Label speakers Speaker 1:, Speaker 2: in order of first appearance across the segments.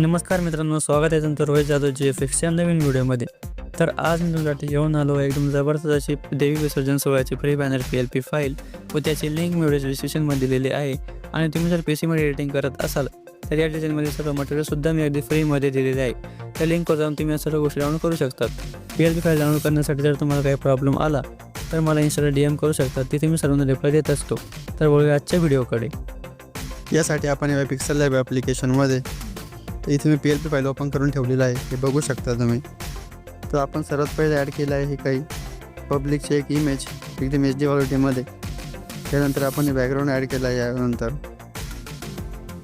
Speaker 1: नमस्कार मित्रांनो स्वागत आहे तुमचं रोहित जाधव जी एफ एक्सच्या नवीन व्हिडिओमध्ये. तर आज मी तुमच्यासाठी येऊन आलो एकदम जबरदस्त अशी देवी विसर्जन सोहळ्याची free banner P L P file व त्याची लिंक मी व्हिडिओ डिस्क्रिप्शनमध्ये दिलेली आहे. आणि तुम्ही जर पी सीमध्ये एडिटिंग करत असाल तर या डिझाईनमध्ये सर्व मटेरियलसुद्धा मी अगदी फ्रीमध्ये दिलेले आहे. त्या लिंकवर जाऊन तुम्ही या सर्व गोष्टी डाउनलोड करू शकतात. P L P file download करण्यासाठी जर तुम्हाला काही प्रॉब्लेम आला तर मला इन्स्टाला डी एम करू शकतात. तिथे मी सर्वांना रिप्लाय देत असतो. तर वळूया आजच्या व्हिडिओकडे
Speaker 2: यासाठी आपण या पिक्सल लॅब ॲप्लिकेशनमध्ये इथे मी P L P file open करून ठेवलेलं आहे हे बघू शकता तुम्ही. तर आपण सर्वात पहिले ॲड केलं आहे हे काही पब्लिकचे एक इमेज एकदम एच डी क्वालिटीमध्ये त्यानंतर आपण हे बॅकग्राऊंड ॲड केलं आहे यानंतर.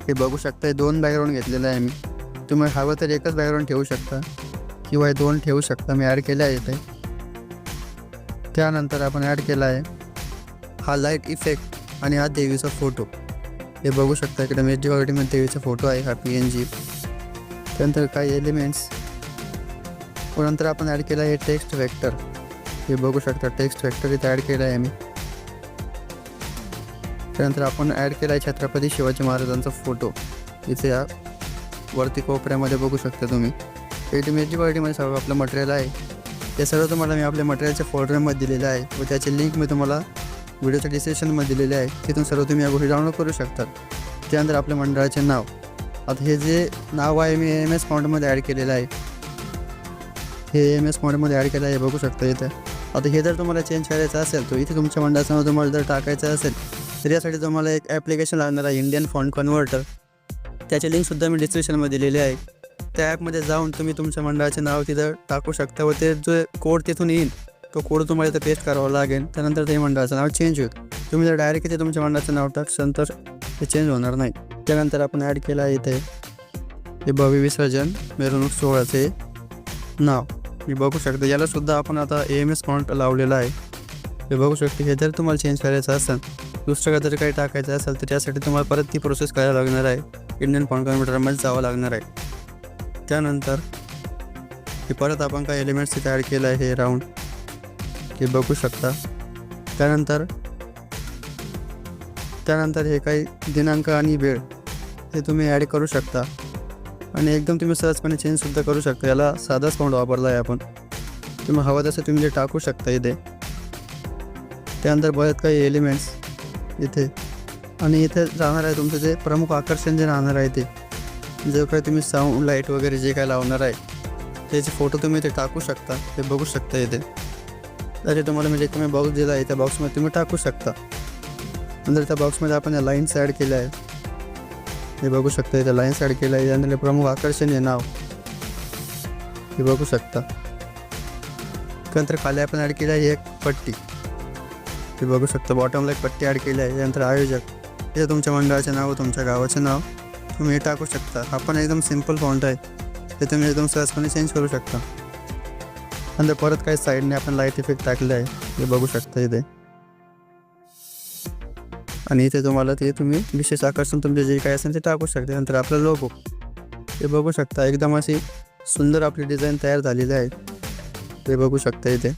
Speaker 2: हे बघू शकता हे दोन बॅकग्राऊंड घेतलेलं आहे मी. तुम्ही हवं तर एकच बॅकग्राऊंड ठेवू शकता किंवा हे दोन ठेवू शकता. मी ॲड केलं आहे इथे त्यानंतर आपण ॲड केला आहे हा लाइट इफेक्ट आणि हा देवीचा फोटो हे बघू शकता इकडे मेजी क्वालिटीमध्ये देवीचा फोटो आहे हा पी एन जी त्यानंतर काही एलिमेंट्स व नंतर आपण ॲड केलं आहे टेक्स्ट वेक्टर हे बघू शकता टेक्स्ट वेक्टर इथे ॲड केलं आहे मी त्यानंतर आपण ॲड केला आहे छत्रपती शिवाजी महाराजांचा फोटो इथे या वरती कोपऱ्यामध्ये बघू शकता तुम्ही. इथे मेजी क्वालिटीमध्ये सर्व आपलं मटेरियल आहे. ते सर्व तुम्हाला मी आपल्या मटेरियलच्या फोल्डरमध्ये दिलेलं आहे. व त्याची लिंक मी तुम्हाला व्हिडिओच्या डिस्क्रिप्शनमध्ये दिलेले आहे. तिथून सर्व तुम्ही या गोष्टी डाउनलोड करू शकतात त्यानंतर आपल्या मंडळाचे नाव. आता हे जे नाव आहे मी एम एस फॉन्टमध्ये ॲड केलेलं आहे. हे एम एस फॉन्टमध्ये ॲड केलं आहे बघू शकता इथं. आता हे जर तुम्हाला चेंज करायचं असेल तर इथे तुमच्या मंडळाचं तुम्हाला जर टाकायचं असेल तर यासाठी तुम्हाला एक ॲप्लिकेशन लागणार आहे इंडियन फॉन्ट कन्व्हर्टर त्याची लिंकसुद्धा मी डिस्क्रिप्शनमध्ये दिलेली आहे. त्या ॲपमध्ये जाऊन तुम्ही तुमच्या मंडळाचे नाव तिथं टाकू शकता व ते जो कोड तिथून येईल तो कोड तुम्हाला इथं पेस्ट करावा लागेल. त्यानंतर ते मंडळाचं नाव चेंज होईल. तुम्ही जर डायरेक्ट इथे तुमच्या मंडळाचं नाव टाकसान तर ते चेंज होणार नाही. त्यानंतर आपण ॲड केला आहे इथे. हे भव्य विसर्जन मिरवणूक सोहळ्याचे नाव. मी बघू शकते यालासुद्धा आपण आता ए एम एस फॉन्ट लावलेला आहे. हे बघू शकतो हे जर तुम्हाला चेंज करायचं असेल दुसरं जर काही टाकायचं असेल तर त्यासाठी तुम्हाला परत ती प्रोसेस करायला लागणार आहे. इंडियन फॉन्ट कम्प्युटरमध्ये जावं लागणार आहे. त्यानंतर हे परत आपण काही एलिमेंट्स तिथे ॲड केलं आहे हे राऊंड हे बघू शकता. त्यानंतर त्यानंतर हे काही दिनांक आणि वेळ. हे तुम्ही ॲड करू शकता. आणि एकदम तुम्ही सहजपणे चेंजसुद्धा करू शकता. याला साधाच पाऊंड वापरला आहे आपण. तुम्ही हवं तसं तुम्ही ते टाकू शकता इथे. त्यानंतर बरेच काही एलिमेंट्स इथे. आणि इथे राहणार आहे तुमचं जे प्रमुख आकर्षण जे राहणार आहे ते. जे काही तुम्ही साऊंड लाइट वगैरे जे काय लावणार आहे त्याचे फोटो तुम्ही इथे टाकू शकता. ते बघू शकता इथे. तरी तुम्हाला म्हणजे तुम्ही बॉक्स दिला आहे त्या बॉक्समध्ये तुम्ही टाकू शकता. नंतर त्या बॉक्समध्ये आपण या लाईन्स ॲड केल्या आहे हे बघू शकता इथे लाईन्स ॲड केलं आहे यानंतर प्रमुख आकर्षण हे नाव. हे बघू शकता. त्यानंतर खाली आपण ॲड केलं आहे एक पट्टी. हे बघू शकता बॉटमला एक पट्टी ॲड केली आहे त्यानंतर आयोजक. हे तुमच्या मंडळाचे नाव तुमच्या गावाचे नाव. तुम्ही हे टाकू शकता. हा पण एकदम सिंपल फॉन्ट आहे. ते तुम्ही एकदम सहजपणे चेंज करू शकता. नंतर परत काही साईडने आपण लाइट इफेक्ट टाकले आहे. हे बघू शकता इथे. आणि इथे तुम्हाला ते तुम्ही विशेष आकर्षण तुमचे जे काय असेल ते टाकू शकता. नंतर आपला लोगो ते बघू शकता एकदम अशी सुंदर आपली डिझाईन तयार झालेली आहे. ते बघू शकता इथे.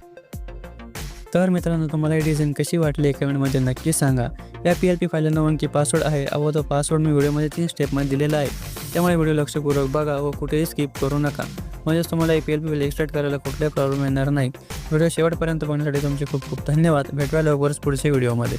Speaker 1: तर मित्रांनो तुम्हाला ही डिझाईन कशी वाटली कमेंटमध्ये नक्की सांगा. या पी एल पी फाईलला नऊ अंकी पासवर्ड आहे व तो पासवर्ड मी व्हिडिओमध्ये तीन स्टेपमध्ये दिलेला आहे. त्यामुळे व्हिडिओ लक्षपूर्वक बघा व कुठेही स्किप करू नका. म्हणजेच तुम्हाला ए P L P file extract करायला कुठलाही प्रॉब्लेम येणार नाही. व्हिडिओ शेवटपर्यंत बघण्यासाठी तुमचे खूप खूप धन्यवाद. भेटवा लवकरच पुढच्या व्हिडिओमध्ये